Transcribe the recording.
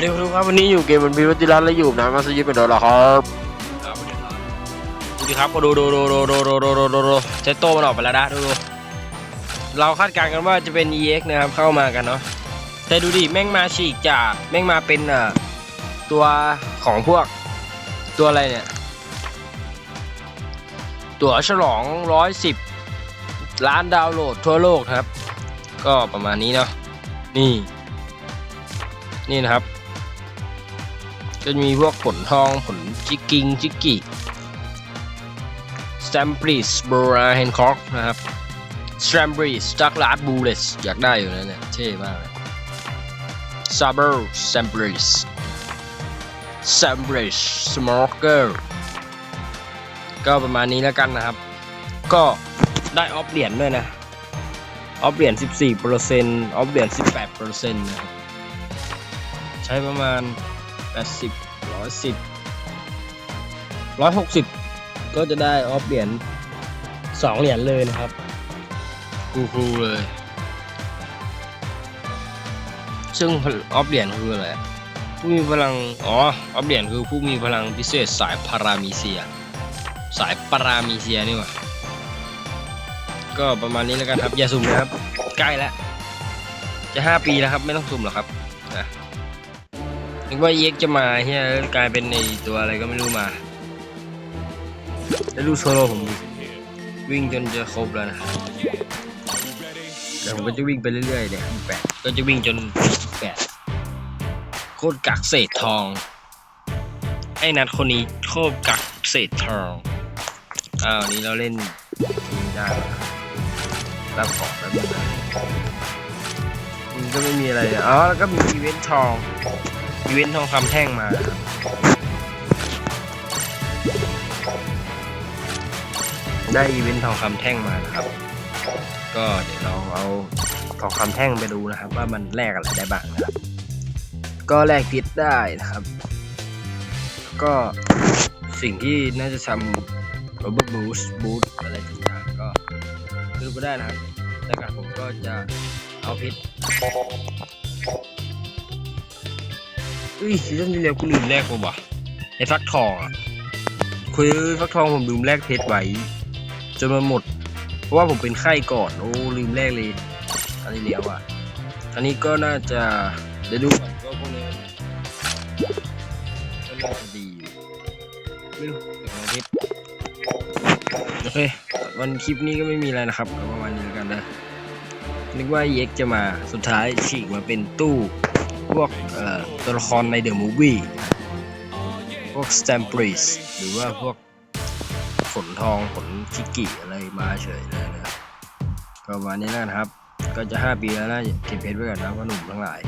วัสดีครับวันนี้อยู่เกมมันพีวัติรัตน์และอยู่นะมาสยิปเป็นดนละครับดูดิครับก็ดูดูดูดูดูดูดูดูดูดูเซตโตมันออกไปแล้วนะดูดูเราคาดการณ์กันว่าจะเป็น EX นะครับเข้ามากันเนาะแต่ดูดิแม่งมาฉีกจากแม่งมาเป็นอะตัวของพวกตัวอะไรเนี่ย ตัวฉลอง 110 ล้านดาวน์โหลดทั่วโลกครับ ก็ประมาณนี้เนาะนี่ นี่นะครับ จะมีพวกผลทองผลจิกกิงจิกกิสแตมปริสบราเฮนคอกนะครับสแตมปริสจักลาดบูเลสอยากได้อยู่นะเนี่ยเท่มากเลยซาเบอร์สแตมปริสสแตมปริสสโมเกอร์ก็ประมาณนี้แล้วกันนะครับ ก็ได้ออฟเหรียญด้วยนะ ออฟเหรียญ14%ออฟเหรียญ18%นะครับ ใช้ประมาณ 80 110 160ก็จะได้ออฟเหรียญ2เหรียญเลยนะครับคูคูเลย ซึ่งออฟเหรียญคืออะไรผู้มีพลัง อ๋อ ออฟเหรียญคือผู้มีพลังพิเศษสายพารามีเซีย สายปารามีเซียนี่หว่าก็ประมาณนี้แล้วกันครับ อย่าสุ่มนะครับ ใกล้แล้ว จะ5ปีแล้วครับ ไม่ต้องสุ่มหรอกครับนะ นึกว่า EX จะมาเฮียกลายเป็นในตัวอะไรก็ไม่รู้มา แล้วดูโซโล่ผมวิ่งจนจะครบแล้วนะเดี๋ยวผมก็จะวิ่งไปเรื่อยๆเนี่ยแปดก็จะวิ่งจนแปดโคตรกักเศษทอง ไอ้นัดคนนี้โคตรกักเศษทอง อ้าวนี้เราเล่นได้แล้วรับของแล้วนึงนะมันก็ไม่มีอะไรอะอ๋อแล้วก็มีอีเวนต์ทอง อีเวนต์ทองคำแท่งมาครับได้อีเวนต์ทองคำแท่งมานะครับ ก็เดี๋ยวเราเอาทองคำแท่งไปดูนะครับ ว่ามันแลกอะไรได้บ้างนะครับ ก็แลกพิษได้นะครับ ก็สิ่งที่น่าจะทำ Robert Boost Boost อะไรต่างๆก็ดูก็ได้นะครับแต่กับผมก็จะเอาพิษ อุ้ยซีซั่นที่แล้วกูลืมแลกผมว่ะไอ้ฟักทองอะคุยฟักทองผมลืมแลกเพชรไว้จนมันหมด เพราะว่าผมเป็นไข้ก่อนโอ้ลืมแลกเลยอันนี้เดียวอะอันนี้ก็น่าจะเดี๋ยวดูก่อนว่าพวกนี้ก็น่าจะดีอยู่ไม่รู้เดี๋ยวของเพชรโอเควันคลิปนี้ก็ไม่มีอะไรนะครับประมาณนี้แล้วกันนะนึกว่า EX จะมาสุดท้ายฉีกมาเป็นตู้ พวกตัวละครในเดอะมูฟวี่พวกสแตมปรีสหรือว่าพวกขนทองขนชิกิอะไรมาเฉยเลยนะครับก็ประมาณนี้นะครับ ก็จะ 5 ปีแล้วนะเก็บเพชรไว้ก่อนนะพ่อหนุ่มทั้งหลาย